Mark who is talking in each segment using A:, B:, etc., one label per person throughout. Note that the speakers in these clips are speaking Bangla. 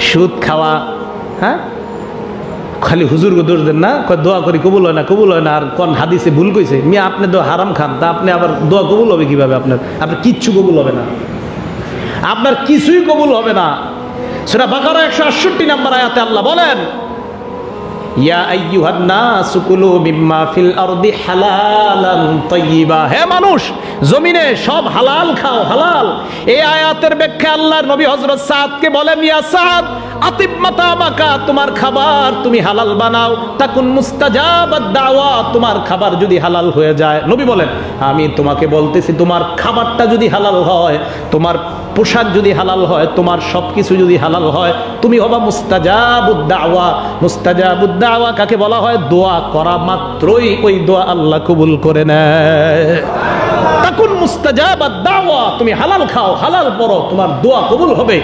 A: সুদ খাওয়া হ্যাঁ? খালি হুজুর দোষ দেন না দোয়া করি কবুল হয় না, কবুল হয় না, আর কোন হাদিসে ভুল কইছে? মিয়া, আপনি তো হারাম খান, তা আপনি আবার দোয়া কবুল হবে কীভাবে আপনার? আপনার কিচ্ছু কবুল হবে না। আপনার কিছুই কবুল হবে না। সেটা বাকারা একশো আটষট্টি নাম্বার আয়াতে আল্লাহ বলেন ইয়া আইয়ুহান নাস কুলু মিম্মা ফিল আরদি হালালান তাইয়্যিবা হে মানুষ, জমিনে সব হালাল খাও, হালাল। এই আয়াতের ব্যাখ্যা আল্লাহর নবী হযরত সাদকে বলেন, ইয়া সাদ আতিব মাতামাকা তোমার খাবার তুমি হালাল বানাও। তাকুন মুস্তাজাবাদ দাওয়া, তোমার খাবার যদি হালাল হয়ে যায়। নবী বলেন, আমি তোমাকে বলতেছি, তোমার খাবারটা যদি হালাল হয়, তোমার পোশাক যদি হালাল হয়, তোমার সব কিছু যদি হালাল হয়, তুমি হবা মুস্তাজাবুদ্দাওয়া মুস্তাজাবুদ্দাওয়া কাকে বলা হয়? দোয়া করা মাত্রই ওই দোয়া আল্লাহ কবুল করে নেয়। তাকুন মুস্তাজাবাদ দাওয়া, তুমি হালাল খাও, হালাল পড়ো, তোমার দোয়া কবুল হবে।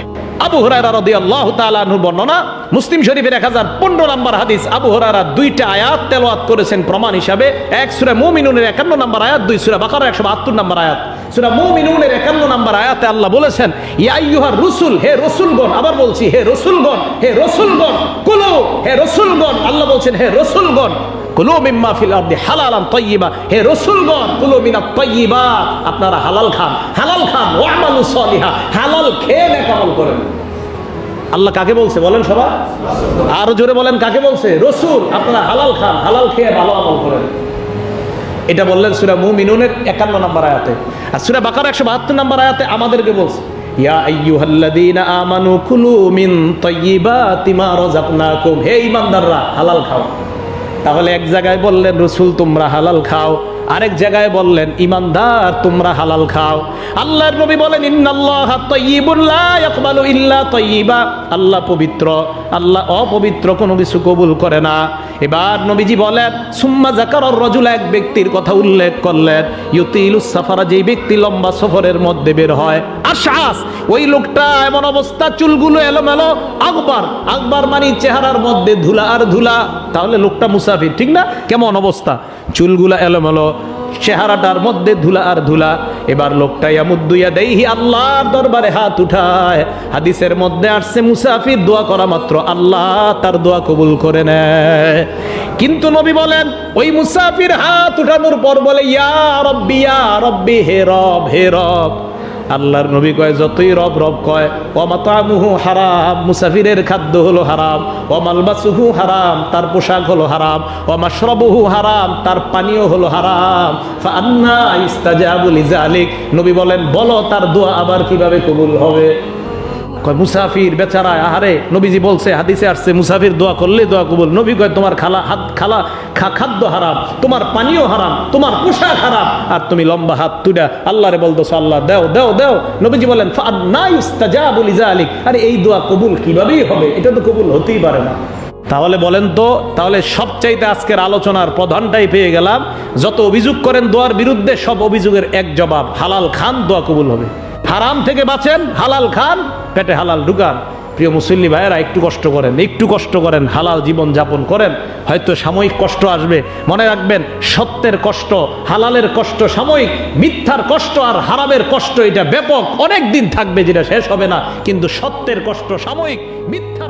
A: আবু হুরায়রা রাদিয়াল্লাহু তাআলা আনহুর বর্ণনা, মুসলিম শরীফের 1015 নম্বর হাদিস, আবু হরারা দুইটা আয়াত তেলাওয়াত করেছেন প্রমাণ হিসাবে। এক সূরা মুমিনুনের 51 নম্বর আয়াত, দুই সুরা বাকার একশো বাহাত্তর নম্বর আয়াত। সূরা মুমিনুনের 51 নম্বর আয়াতে আল্লাহ বলেছেন, ইয়া আইয়ুহার রসুল, হে রসুলগণ, আবার বলছি, হে রসুলগণ হে রসুলগণ, কুলু, হে রসুলগণ, আল্লাহ বলছেন, হে রসুলগণ কুলু মিম্মা ফিল আরদি হালালান তাইয়্যিবা হে রাসূলগণ, কুলু মিনাত তাইয়্যিবাত আপনারা হালাল খান হালাল খান ওয়ামালু সলিহা। হালাল খেয়ে নেক আমল করেন। আল্লাহ কাকে বলছে বলেন সবাই? আরও জোরে বলেন, কাকে বলছে? রসুল, আপনারা হালাল খান, হালাল খেয়ে ভালো আমল করেন। এটা বললেন সুরা মুমিনুনের একান্ন নম্বর আয়াতে। আর সুরা বাকার একশো বাহাত্তর নম্বর আয়াতে আমাদেরকে বলছে, ইয়া আইয়ুহাল্লাযীনা আমানু কুলু মিন তাইয়্যিবাতি মা রাযাকনাকুম। হে ঈমানদাররা, হালাল খাও। তাহলে এক জায়গায় বললেন, রসুল, তোমরা হালাল খাও। আরেক জায়গায় বললেন, ইমানদার, তোমরা হালাল খাও। আল্লাহর নবী বলেন আল্লাহ পবিত্র, আল্লাহ অপবিত্র কোনো কিছু কবুল করে না। এবার নবীজি বলেন, সুম্মা জাকার রজুল, এক ব্যক্তির কথা উল্লেখ করলেন, ইউতিলুস সাফারা, যেই ব্যক্তি লম্বা সফরের মধ্যে বের হয় আশ্বাস ওই লোকটা এমন অবস্থা, চুলগুলো এলোমেলো। আকবর আকবর মানে চেহারার মধ্যে ধুলা আর ধুলা। তাহলে লোকটা মুসাফির, ঠিক না? কেমন অবস্থা? চুলগুলা এলোমেলো, চেহারাটার মধ্যে ধুলা আর ধুলা। এবার লোকটা ইয়ামুদ্দুইয়া দেইহি আল্লাহর দরবারে হাত উঠায়। হাদিসের মধ্যে আসছে, মুসাফির দোয়া করা মাত্র, আল্লাহ তার দোয়া কবুল করে নেয়। কিন্তু নবী বলেন, ওই মুসাফির হাত উঠানোর পর বলে, ইয়া রব্বি ইয়া রব্বি, হে রব হে রব। আল্লাহর নবী কয়, যতই রব রব কয় অমাতামুহু হারাম, মুসাফিরের খাদ্য হলো হারাম অমালবাসুহু হারাম, তার পোশাক হলো হারাম অমাশ্রবহু হারাম, তার পানীয় হলো হারাম আন্না ইস্তাজাবুল ইজালিক নবী বলেন, বলো, তার দোয়া আবার কীভাবে কবুল হবে? কয়, মুসাফির বেচারা আহারে, নবীজি বলছে, হাদিসে আসছে, মুসাফির দোয়া করলে দোয়া কবুল। নবী কয়, তোমার খালা হাত, খালা, খা, খাদ্য হারাম, তোমার পানীয় হারাম, তোমার পোশাক হারাম। আর তুমি লম্বা হাত তুইটা আল্লাহরে বলতেছো, আল্লাহ, দেও দেও দেও। নবীজি বলেন ইজালিক আরে এই দোয়া কবুল কিভাবেই হবে? এটা তো কবুল হতেই পারে না। তাহলে বলেন তো, তাহলে সবচাইতে আজকের আলোচনার প্রধানটাই পেয়ে গেলাম, যত অভিযোগ করেন দোয়ার বিরুদ্ধে, সব অভিযোগের এক জবাব, হালাল খান দোয়া কবুল হবে। হারাম থেকে বাঁচেন, হালাল খান, পেটে হালাল ঢুকান। প্রিয় মুসল্লি ভাইয়েরা, একটু কষ্ট করেন, একটু কষ্ট করেন, হালাল জীবন যাপন করেন, হয়তো সাময়িক কষ্ট আসবে। মনে রাখবেন, সত্যের কষ্ট, হালালের কষ্ট সাময়িক, মিথ্যার কষ্ট আর হারামের কষ্ট, এটা ব্যাপক। অনেক দিন থাকবে যেটা শেষ হবে না, কিন্তু সত্যের কষ্ট সাময়িক, মিথ্যা